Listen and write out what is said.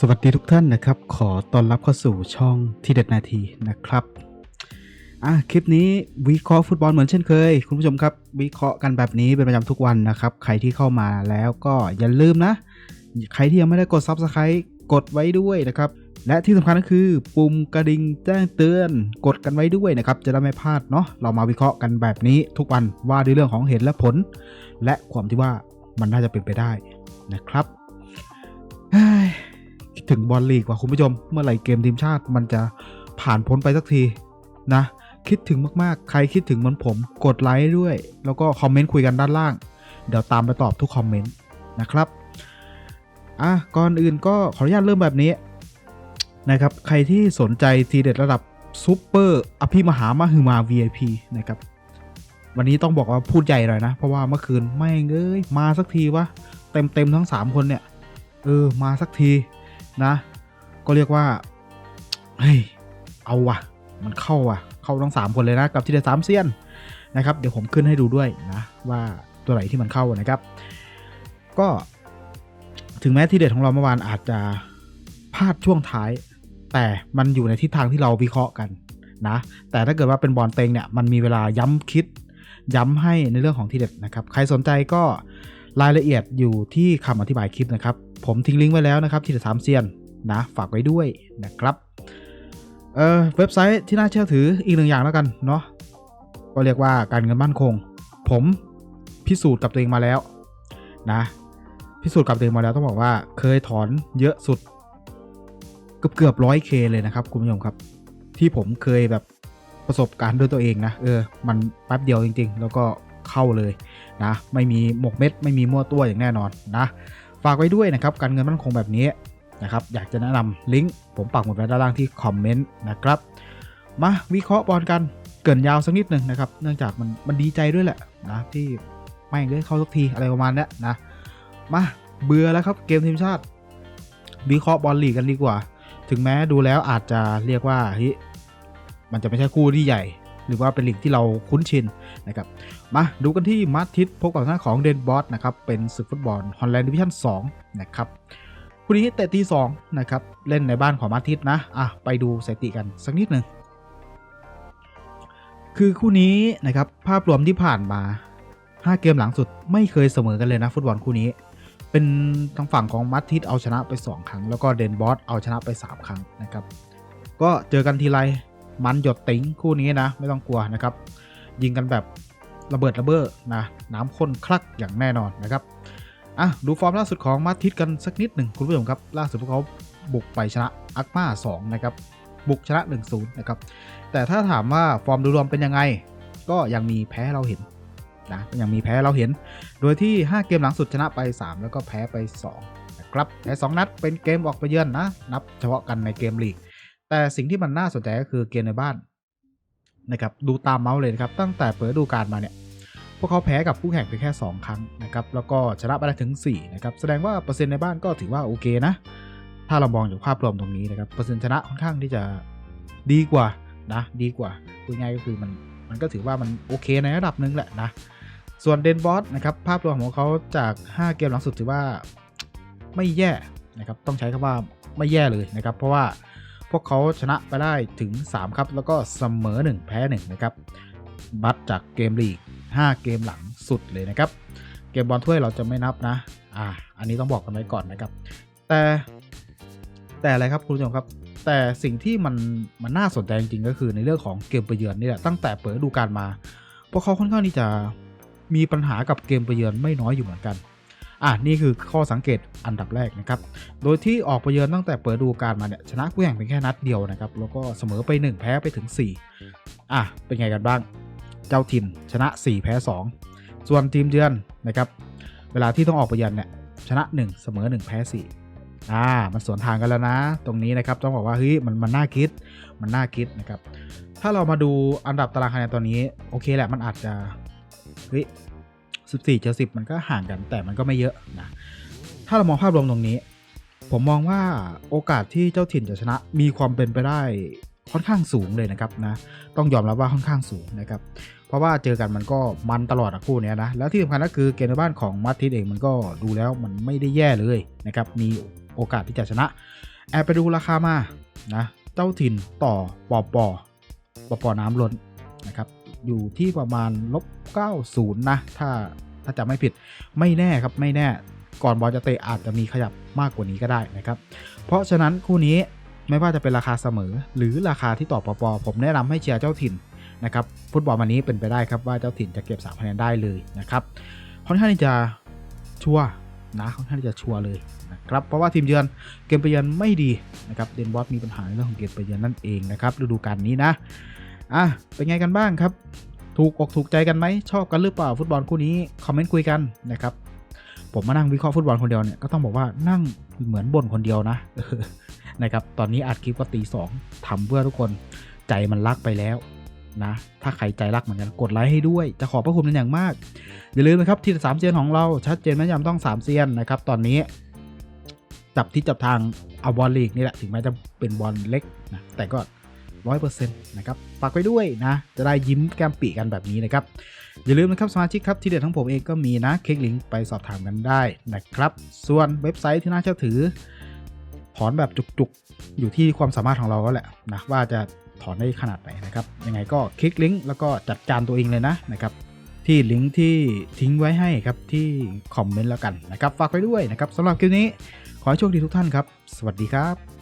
สวัสดีทุกท่านนะครับ ขอต้อนรับเข้าสู่ช่องที่เด็ดนาทีนะครับอะคลิปนี้วิเคราะห์ฟุตบอลเหมือนเช่นเคย คุณผู้ชมครับ วิเคราะห์กันแบบนี้เป็นประจำทุกวันนะครับ ใครที่เข้ามาแล้วก็อย่าลืมนะ ใครที่ยังไม่ได้กด Subscribe กดไว้ด้วยนะครับ และที่สำคัญก็คือ ปุ่มกระดิ่งแจ้งเตือน กดกันไว้ด้วยนะครับ จะได้ไม่พลาดเนาะเรามาวิเคราะห์กันแบบนี้ทุกวันว่าด้วยเรื่องของเหตุและผล และความที่ว่ามันน่าจะเป็นไปได้นะครับ ถึงบอลลีกว่าคุณผู้ชม เมื่อไหร่เกมทีมชาติมันจะผ่านพ้นไปสักทีนะ คิดถึงมากๆ ใครคิดถึงเหมือนผมกดไลค์ด้วย แล้วก็คอมเมนต์คุยกันด้านล่าง เดี๋ยวตามไปตอบทุกคอมเมนต์นะครับอะก่อนอื่นก็ขออนุญาตเริ่มแบบนี้นะครับ ใครที่สนใจทีเด็ดระดับซูเปอร์อภิมหามหึมา VIP นะครับวันนี้ต้องบอกว่าพูดใหญ่หน่อยนะ เพราะว่าเมื่อคืนไม่เอ้ยมาสักทีวะเต็มเต็มทั้ง 3 คนเนี่ย เออ มาสักที นะ ก็เรียกว่า เฮ้ย เอาวะมันเข้าวะเข้าทั้งสามคนเลยนะ กับทีเด็ดสามเซียนนะครับ เดี๋ยวผมขึ้นให้ดูด้วยนะ ว่าตัวไหนที่มันเข้านะครับ ก็ถึงแม้ทีเด็ดของเราเมื่อวานอาจจะพลาดช่วงท้าย แต่มันอยู่ในทิศทางที่เราวิเคราะห์กันนะ แต่ถ้าเกิดว่าเป็นบอลเต็งเนี่ยมันมีเวลาย้ำคิด ย้ำให้ในเรื่องของทีเด็ดนะครับ ใครสนใจก็ รายละเอียดอยู่ที่คำอธิบายคลิปนะครับ ผมทิ้งลิงก์ไว้แล้วนะครับที่เดอะสามเซียนนะฝากไว้ด้วยนะครับเออเว็บไซต์ที่น่าเชื่อถืออีกหนึ่งอย่างแล้วกันเนาะก็เรียกว่าการเงินมั่นคง ผมพิสูจน์กับตัวเองมาแล้วนะพิสูจน์กับตัวเองมาแล้วต้องบอกว่าเคยถอนเยอะสุด เกือบเกือบร้อยเคเลยนะครับคุณผู้ชมครับ ที่ผมเคยแบบประสบการณ์ด้วยตัวเองนะเออมันแป๊บเดียวจริง ๆ แล้วก็ เข้าเลยนะไม่มีหมกเม็ด ไม่มีมั่วตัวอย่างแน่นอนนะฝากไว้ด้วยนะครับการเงินมั่นคงแบบนี้นะครับอยากจะแนะนำลิงก์ผมปักหมุดไว้ด้านล่างที่คอมเมนต์นะครับมาวิเคราะห์บอลกันเกินยาวสักนิดหนึ่งนะครับเนื่องจากมันมันดีใจด้วยแหละนะที่ไม่งได้เข้าสักทีอะไรประมาณนี้นะมาเบื่อแล้วครับเกมทีมชาติ วิเคราะห์บอลลีกกันดีกว่า ถึงแม้ดูแล้วอาจจะเรียกว่าเฮ้ยมันจะไม่ใช่คู่ที่ใหญ่ หรือว่าเป็นลีกที่เราคุ้นชินนะครับมาดูกันที่มาร์ทิสพบกับหน้าของเดนบอสนะครับเป็นศึกฟุตบอลฮอลแลนด์ดิวิชั่น2นะครับคู่นี้เตะตี2นะครับเล่นในบ้านของมาร์ทิสนะอะไปดูสถิติกันสักนิดหนึ่งคือคู่นี้นะครับภาพรวมที่ผ่านมา 5 เกมหลังสุดไม่เคยเสมอกันเลยนะฟุตบอลคู่นี้เป็นทางฝั่งของมาร์ทิสเอาชนะไป 2 ครั้ง แล้วก็เดนบอสเอาชนะไป 3 ครั้งนะครับ ก็เจอกันทีไร มันหยดติ๋งคู่นี้นะ ไม่ต้องกลัวนะครับ ยิงกันแบบระเบิดระเบ้อนะน้ำข้นคลักอย่างแน่นอนนะครับอะดูฟอร์มล่าสุดของมาทิสกันสักนิดหนึ่งคุณผู้ชมครับ ล่าสุดพวกเขาบุกไปชนะอักมา2นะครับบุกชนะ 1-0 นะครับ แต่ถ้าถามว่าฟอร์มโดยรวมเป็นยังไง ก็ยังมีแพ้เราเห็นนะยังมีแพ้เราเห็น โดยที่ 5 เกมหลังสุดชนะไป 3 แล้วก็แพ้ไป2นะครับแต่2นัดเป็นเกมออกไปเยือนนะ นับเฉพาะกันในเกมลีก แต่สิ่งที่มันน่าสนใจก็คือเกมในบ้านนะครับดูตามเมาส์เลยนะครับ ตั้งแต่เปิดดูกาลมาเนี่ย พวกเขาแพ้กับคู่แข่งไปแค่ 2 ครั้งนะครับ แล้วก็ชนะไปได้ถึง 4 นะครับ แสดงว่าเปอร์เซ็นต์ในบ้านก็ถือว่าโอเคนะ ถ้าเรามองจากภาพรวมตรงนี้นะครับ เปอร์เซ็นต์ชนะค่อนข้างที่จะดีกว่านะ ดีกว่าพูดง่ายก็คือมันมันก็ถือว่ามันโอเคในระดับหนึ่งแหละนะ ส่วนเดนบอสนะครับภาพรวมของเขาจาก 5 เกมหลังสุดถือว่าไม่แย่นะครับ ต้องใช้คำว่าไม่แย่เลยนะครับ เพราะว่า พวกเขาชนะไปได้ถึง 3 ครับ แล้วก็เสมอ 1 แพ้ 1 นะครับ บัตจากเกมลีก 5 เกมหลังสุดเลยนะครับ เกมบอลถ้วยเราจะไม่นับนะ อ่า อันนี้ต้องบอกกันไว้ก่อนนะครับ แต่แต่อะไรครับคุณผู้ชมครับ แต่สิ่งที่มันมันน่าสนใจจริงๆก็คือในเรื่องของเกมไปเยือนนี่แหละตั้งแต่เปิดดูกาลมา พวกเขาค่อนข้างที่จะมีปัญหากับเกมไปเยือนไม่น้อยอยู่เหมือนกัน อะนี่คือข้อสังเกตอันดับแรกนะครับ โดยที่ออกไปเยือนตั้งแต่เปิดดูกาลมาเนี่ยชนะคู่แข่งเพียงแค่นัดเดียวนะครับ แล้วก็เสมอไป 1 แพ้ไปถึง 4 อะ เป็นไงกันบ้าง เจ้าถิ่นชนะ 4 แพ้ 2 ส่วนทีมเยือนนะครับ เวลาที่ต้องออกไปเยือนเนี่ยชนะ 1 เสมอ 1 แพ้ 4อ่า มันสวนทางกันแล้วนะ ตรงนี้นะครับ ต้องบอกว่า เฮ้ย มัน มันน่าคิด มันน่าคิดนะครับ ถ้าเรามาดูอันดับตารางคะแนนตอนนี้ โอเคแหละ มันอาจจะ เฮ้ย 14เจอ10 มันก็ห่างกันแต่มันก็ไม่เยอะนะถ้าเรามองภาพรวมตรงนี้ ผมมองว่าโอกาสที่เจ้าถิ่นจะชนะมีความเป็นไปได้ค่อนข้างสูงเลยนะครับนะต้องยอมรับว่าค่อนข้างสูงนะครับเพราะว่าเจอกันมันก็มันตลอดอะคู่เนี้ยนะแล้วที่สำคัญก็คือเกมในบ้านของมาดริดเองมันก็ดูแล้วมันไม่ได้แย่เลยนะครับมีโอกาสที่จะชนะ แอบไปดูราคามานะเจ้าถิ่นต่อปอปอปอปอน้ำล้นนะครับอยู่ที่ประมาณลบ 90 นะ ถ้าถ้าจะไม่ผิดไม่แน่ครับไม่แน่ก่อนบอลจะเตะอาจจะมีขยับมากกว่านี้ก็ได้นะครับ เพราะฉะนั้นคู่นี้ไม่ว่าจะเป็นราคาเสมอ หรือราคาที่ต่อปอปอผมแนะนำให้เชียร์เจ้าถิ่นนะครับฟุตบอลวันนี้เป็นไปได้ครับว่าเจ้าถิ่นจะเก็บ3คะแนนได้เลยนะครับค่อนข้างที่จะชัวร์นะค่อนข้างที่จะชัวร์เลยนะครับเพราะว่าทีมเยือนเกมไปเยือนไม่ดีนะครับเดนบอสมีปัญหาในเรื่องของเกมไปเยือนนั่นเองนะครับฤดูกาลนี้นะอะเป็นไงกันบ้างครับ ถูกอกถูกใจกันไหมชอบกันหรือเปล่าฟุตบอลคู่นี้คอมเมนต์คุยกันนะครับผมมานั่งวิเคราะห์ฟุตบอลคนเดียวเนี่ยก็ต้องบอกว่านั่งเหมือนบ่นคนเดียวนะนะครับตอนนี้อัดคลิปก็ตีสองทำเพื่อทุกคนใจมันรักไปแล้วนะถ้าใครใจรักเหมือนกันกดไลค์ให้ด้วย จะขอบพระคุณเป็นอย่างมาก อย่าลืมนะครับที่สามเซียนของเราชัดเจนแม่นยำต้องสามเซียนนะครับตอนนี้ จับที่จับทางเอาบอลลีกนี่แหละถึงแม้จะเป็นบอลเล็กนะแต่ก็ ร้อยเปอร์เซ็นต์นะครับฝากไปด้วยนะ จะได้ยิ้มแก้มปีกันแบบนี้นะครับ อย่าลืมนะครับสมาชิกครับที่เด็ดของผมเองก็มีนะคลิกลิงก์ไปสอบถามกันได้นะครับ ส่วนเว็บไซต์ที่น่าเชื่อถือ ถอนแบบจุกๆ อยู่ที่ความสามารถของเราก็แหละนะว่าจะถอนได้ขนาดไหนนะครับยังไงก็คลิกลิงก์แล้วก็จัดการตัวเองเลยนะนะครับที่ลิงก์ที่ทิ้งไว้ให้ครับที่คอมเมนต์แล้วกันนะครับฝากไปด้วยนะครับสำหรับคลิปนี้ขอให้โชคดีทุกท่านครับ สวัสดีครับ